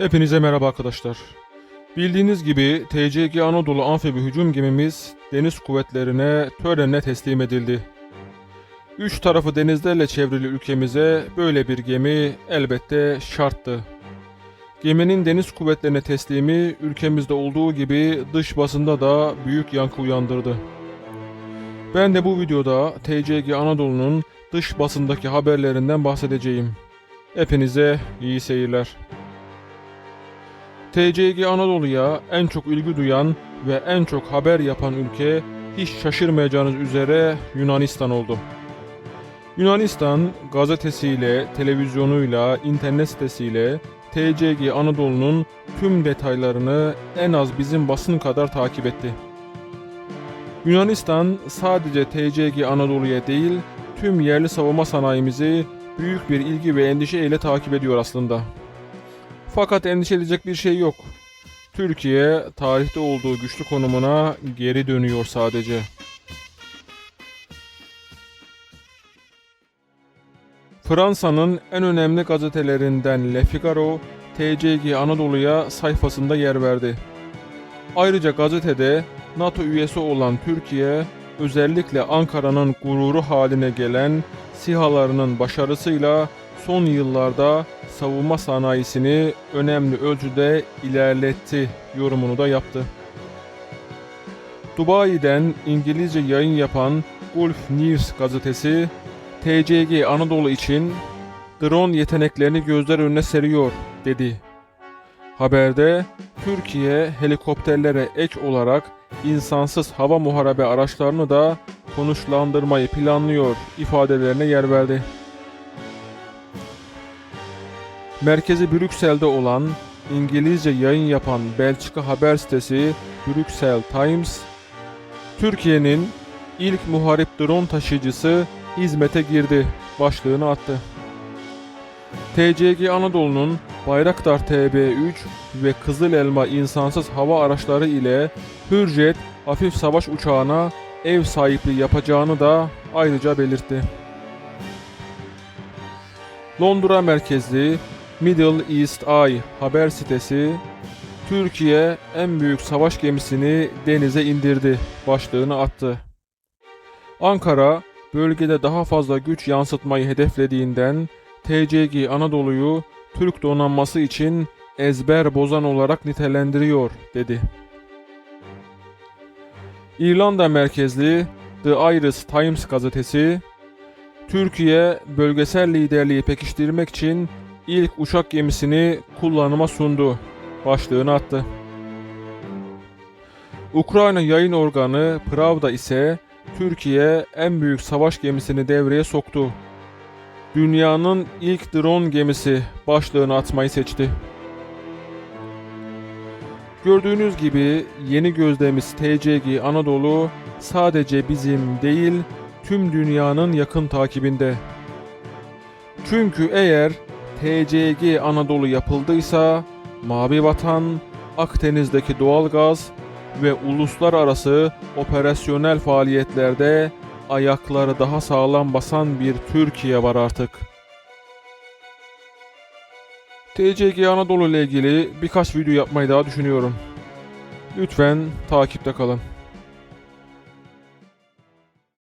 Hepinize merhaba arkadaşlar. Bildiğiniz gibi TCG Anadolu amfibi hücum gemimiz deniz kuvvetlerine törenle teslim edildi. Üç tarafı denizlerle çevrili ülkemize böyle bir gemi elbette şarttı. Geminin deniz kuvvetlerine teslimi ülkemizde olduğu gibi dış basında da büyük yankı uyandırdı. Ben de bu videoda TCG Anadolu'nun dış basındaki haberlerinden bahsedeceğim. Hepinize iyi seyirler. TCG Anadolu'ya en çok ilgi duyan ve en çok haber yapan ülke hiç şaşırmayacağınız üzere Yunanistan oldu. Yunanistan gazetesiyle, televizyonuyla, internet sitesiyle TCG Anadolu'nun tüm detaylarını en az bizim basın kadar takip etti. Yunanistan sadece TCG Anadolu'ya değil, tüm yerli savunma sanayimizi büyük bir ilgi ve endişe ile takip ediyor aslında. Fakat endişe edecek bir şey yok. Türkiye tarihte olduğu güçlü konumuna geri dönüyor sadece. Fransa'nın en önemli gazetelerinden Le Figaro, TCG Anadolu'ya sayfasında yer verdi. Ayrıca gazetede NATO üyesi olan Türkiye, özellikle Ankara'nın gururu haline gelen SİHA'larının başarısıyla son yıllarda savunma sanayisini önemli ölçüde ilerletti yorumunu da yaptı. Dubai'den İngilizce yayın yapan Gulf News gazetesi TCG Anadolu için drone yeteneklerini gözler önüne seriyor dedi. Haberde Türkiye helikopterlere ek olarak insansız hava muharebe araçlarını da konuşlandırmayı planlıyor ifadelerine yer verdi. Merkezi Brüksel'de olan İngilizce yayın yapan Belçika haber sitesi Bruxelles Times, Türkiye'nin ilk muharip drone taşıyıcısı hizmete girdi başlığını attı. TCG Anadolu'nun Bayraktar TB3 ve Kızıl Elma insansız hava araçları ile Hürjet hafif savaş uçağına ev sahipliği yapacağını da ayrıca belirtti. Londra merkezli Middle East Eye haber sitesi Türkiye en büyük savaş gemisini denize indirdi başlığını attı. Ankara bölgede daha fazla güç yansıtmayı hedeflediğinden TCG Anadolu'yu Türk donanması için ezber bozan olarak nitelendiriyor dedi. İrlanda merkezli The Irish Times gazetesi Türkiye bölgesel liderliği pekiştirmek için ilk uçak gemisini kullanıma sundu başlığını attı. Ukrayna yayın organı Pravda ise Türkiye en büyük savaş gemisini devreye soktu. Dünyanın ilk drone gemisi başlığını atmayı seçti. Gördüğünüz gibi yeni gözlemiz TCG Anadolu sadece bizim değil tüm dünyanın yakın takibinde. Çünkü eğer TCG Anadolu yapıldıysa Mavi Vatan, Akdeniz'deki doğalgaz ve uluslararası operasyonel faaliyetlerde ayakları daha sağlam basan bir Türkiye var artık. TCG Anadolu ile ilgili birkaç video yapmayı daha düşünüyorum. Lütfen takipte kalın.